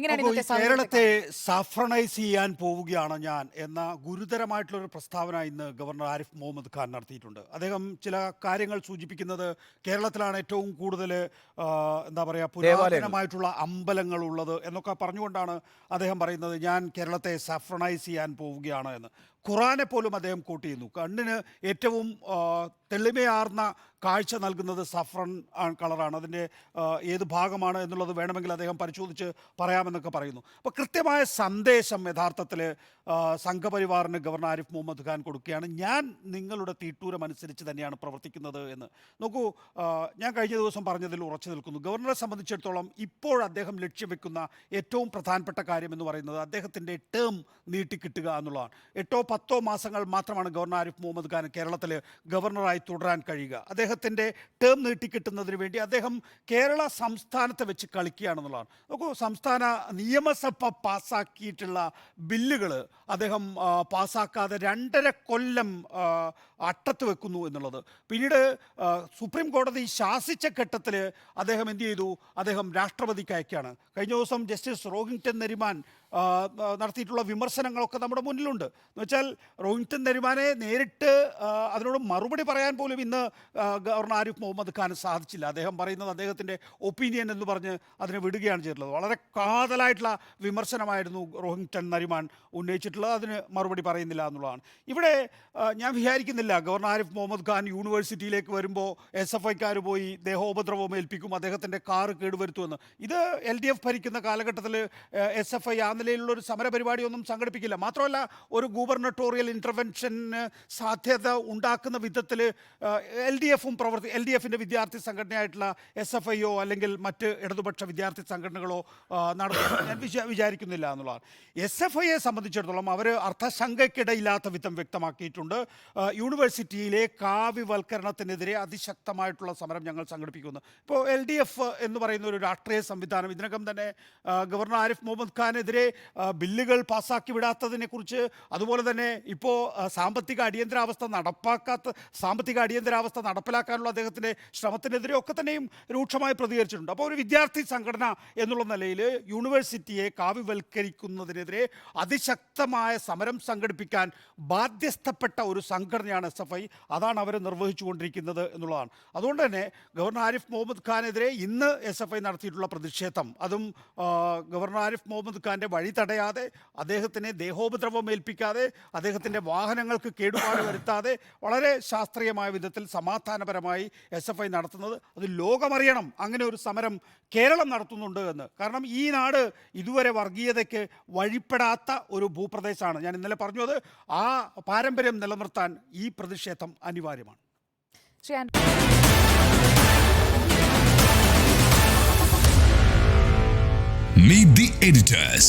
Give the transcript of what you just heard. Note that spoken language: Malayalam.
എങ്ങനെയാണ് കേരളത്തെ സഫ്രണൈസ് ചെയ്യാൻ പോവുകയാണ് ഞാൻ എന്ന ഗുരുതരമായിട്ടുള്ള ഒരു പ്രസ്താവന ഇന്ന് ഗവർണർ ആരിഫ് മുഹമ്മദ് ഖാൻ നടത്തിയിട്ടുണ്ട്. അദ്ദേഹം ചില കാര്യങ്ങൾ സൂചിപ്പിക്കുന്നത് കേരളത്തിലാണ് ഏറ്റവും കൂടുതൽ എന്താ പറയുക പുരാതനമായിട്ടുള്ള അമ്പലങ്ങൾ ഉള്ളത് എന്നൊക്കെ പറഞ്ഞുകൊണ്ടാണ് അദ്ദേഹം പറയുന്നത് ഞാൻ കേരളത്തെ സഫ്രണൈസ് ചെയ്യാൻ പോവുകയാണ് എന്ന്. ഖുറാനെ പോലും അദ്ദേഹം കോട്ട് ചെയ്യുന്നു കണ്ണിന് ഏറ്റവും തെളിമയാർന്ന കാഴ്ച നൽകുന്നത് സഫ്രൺ കളറാണ്. അതിന്റെ ഏത് ഭാഗമാണ് എന്നുള്ളത് വേണമെങ്കിൽ അദ്ദേഹം പരിശോധിച്ച് പറയാമെന്നൊക്കെ പറയുന്നു. അപ്പോൾ കൃത്യമായ സന്ദേശം യഥാർത്ഥത്തിൽ സംഘപരിവാറിന് ഗവർണർ ആരിഫ് മുഹമ്മദ് ഖാൻ കൊടുക്കുകയാണ്. ഞാൻ നിങ്ങളുടെ തീട്ടൂരം അനുസരിച്ച് തന്നെയാണ് പ്രവർത്തിക്കുന്നത് എന്ന്. നോക്കൂ ഞാൻ കഴിഞ്ഞ ദിവസം പറഞ്ഞതിൽ ഉറച്ചു നിൽക്കുന്നു. ഗവർണറെ സംബന്ധിച്ചിടത്തോളം ഇപ്പോൾ അദ്ദേഹം ലക്ഷ്യം വെക്കുന്ന ഏറ്റവും പ്രധാനപ്പെട്ട കാര്യം എന്ന് പറയുന്നത് അദ്ദേഹത്തിന്റെ ടേം നീട്ടിക്കിട്ടുക എന്നുള്ളതാണ്. എട്ടോ പത്തോ മാസങ്ങൾ മാത്രമാണ് ഗവർണർ ആരിഫ് മുഹമ്മദ് ഖാൻ കേരളത്തിൽ ഗവർണറായി തുടരാൻ കഴിയുക. അദ്ദേഹത്തിന്റെ ടേം നീട്ടിക്കിട്ടുന്നതിന് വേണ്ടി അദ്ദേഹം കേരള സംസ്ഥാനത്തെ വെച്ച് കളിക്കുകയാണെന്നുള്ളതാണ്. നോക്കൂ സംസ്ഥാന നിയമസഭ പാസ്സാക്കിയിട്ടുള്ള ബില്ലുകൾ അദ്ദേഹം പാസ്സാക്കാതെ രണ്ടര കൊല്ലം അട്ടത്ത് വെക്കുന്നു എന്നുള്ളത്. പിന്നീട് സുപ്രീം കോടതി ശാസിച്ച ഘട്ടത്തിൽ അദ്ദേഹം എന്ത് ചെയ്തു? അദ്ദേഹം രാഷ്ട്രപതിക്ക് അയക്കുകയാണ്. കഴിഞ്ഞ ദിവസം ജസ്റ്റിസ് റോഹിങ്ടൺ നരിമാൻ നടത്തിയിട്ടുള്ള വിമർശനങ്ങളൊക്കെ നമ്മുടെ മുന്നിലുണ്ട്. എന്ന് വെച്ചാൽ റോഹിങ്ടൺ നരിമാനെ നേരിട്ട് അതിനോട് മറുപടി പറയാൻ പോലും ഇന്ന് ഗവർണർ ആരിഫ് മുഹമ്മദ് ഖാൻ സാധിച്ചില്ല. അദ്ദേഹം പറയുന്നത് അദ്ദേഹത്തിന്റെ ഒപ്പീനിയൻ എന്ന് പറഞ്ഞ് അതിനെ വിടുകയാണ് ചെയ്തിട്ടുള്ളത്. വളരെ കാതലായിട്ടുള്ള വിമർശനമായിരുന്നു റോഹിങ്ടൺ നരിമാൻ ഉന്നയിച്ചിട്ടുള്ളത്. അതിന് മറുപടി പറയുന്നില്ല എന്നുള്ളതാണ്. ഇവിടെ ഞാൻ വിചാരിക്കുന്നില്ല ഗവർണർ ആരിഫ് മുഹമ്മദ് ഖാൻ യൂണിവേഴ്സിറ്റിയിലേക്ക് വരുമ്പോൾ എസ് എഫ് ഐക്കാർ പോയി ദേഹോപദ്രവം ഏൽപ്പിക്കും അദ്ദേഹത്തിന്റെ കാറ് കേടുവരുത്തുമെന്ന്. ഇത് എൽ ഡി എഫ് ഭരിക്കുന്ന കാലഘട്ടത്തിൽ എസ് എഫ് ഐ ആ നിലയിലുള്ള ഒരു സമര പരിപാടിയൊന്നും സംഘടിപ്പിക്കില്ല. മാത്രമല്ല ഒരു ഗൂബർണട്ടോറിയൽ ഇന്റർവെൻഷന് സാധ്യത ഉണ്ടാക്കുന്ന വിധത്തിൽ എൽ ഡി എഫും പ്രവർത്തി എൽ ഡി എഫിന്റെ വിദ്യാർത്ഥി സംഘടനയായിട്ടുള്ള എസ് എഫ് ഐയോ അല്ലെങ്കിൽ മറ്റ് ഇടതുപക്ഷ വിദ്യാർത്ഥി സംഘടനകളോ നടത്തുന്നു നടത്തുമെന്ന് ഞാൻ വിചാ വിചാരിക്കുന്നില്ല എന്നുള്ളതാണ്. എസ് എഫ് ഐയെ സംബന്ധിച്ചിടത്തോളം അവർ അർത്ഥശങ്കയ്ക്കിടയില്ലാത്ത വിധം വ്യക്തമാക്കിയിട്ടുണ്ട്. യൂണിവേഴ്സിറ്റിയിലെ കാവ്യവൽക്കരണത്തിനെതിരെ അതിശക്തമായിട്ടുള്ള സമരം ഞങ്ങൾ സംഘടിപ്പിക്കുന്നു. ഇപ്പോൾ എൽ ഡി എഫ് എന്ന് പറയുന്ന ഒരു രാഷ്ട്രീയ സംവിധാനം ഇതിനകം തന്നെ ഗവർണർ ആരിഫ് മുഹമ്മദ് ഖാനെതിരെ ബില്ലുകൾ പാസ്സാക്കി വിടാത്തതിനെക്കുറിച്ച് അതുപോലെ തന്നെ ഇപ്പോൾ സാമ്പത്തിക അടിയന്തരാവസ്ഥ നടപ്പാക്കാത്ത സാമ്പത്തിക അടിയന്തരാവസ്ഥ നടപ്പിലാക്കാനുള്ള അദ്ദേഹത്തിന്റെ ശ്രമത്തിനെതിരെ ഒക്കെ തന്നെയും രൂക്ഷമായി പ്രതികരിച്ചിട്ടുണ്ട്. അപ്പോൾ ഒരു വിദ്യാർത്ഥി സംഘടന എന്നുള്ള നിലയിൽ യൂണിവേഴ്സിറ്റിയെ കാവ്യവൽക്കരിക്കുന്നതിനെതിരെ അതിശക്തമായ സമരം സംഘടിപ്പിക്കാൻ ബാധ്യസ്ഥപ്പെട്ട ഒരു സംഘടനയാണ് എസ് എഫ് ഐ. അതാണ് അവർ നിർവഹിച്ചുകൊണ്ടിരിക്കുന്നത് എന്നുള്ളതാണ്. അതുകൊണ്ട് തന്നെ ഗവർണർ ആരിഫ് മുഹമ്മദ് ഖാനെതിരെ ഇന്ന് എസ് എഫ് ഐ നടത്തിയിട്ടുള്ള പ്രതിഷേധം അതും ഗവർണർ ആരിഫ് മുഹമ്മദ് ഖാന്റെ വഴി തടയാതെ അദ്ദേഹത്തിനെ ദേഹോപദ്രവം ഏൽപ്പിക്കാതെ അദ്ദേഹത്തിന്റെ വാഹനങ്ങൾക്ക് കേടുപാട് വരുത്താതെ വളരെ ശാസ്ത്രീയമായ വിധത്തിൽ സമാധാനപരമായി എസ് എഫ് ഐ നടത്തുന്നത് അത് ലോകമറിയണം. അങ്ങനെ ഒരു സമരം കേരളം നടത്തുന്നുണ്ട് എന്ന്. കാരണം ഈ നാട് ഇതുവരെ വർഗീയതയ്ക്ക് വഴിപ്പെടാത്ത ഒരു ഭൂപ്രദേശമാണ് ഞാൻ ഇന്നലെ പറഞ്ഞത് ആ പാരമ്പര്യം നിലനിർത്താൻ ഈ പ്രതിഷേധം അനിവാര്യമാണ്. Meet the editors.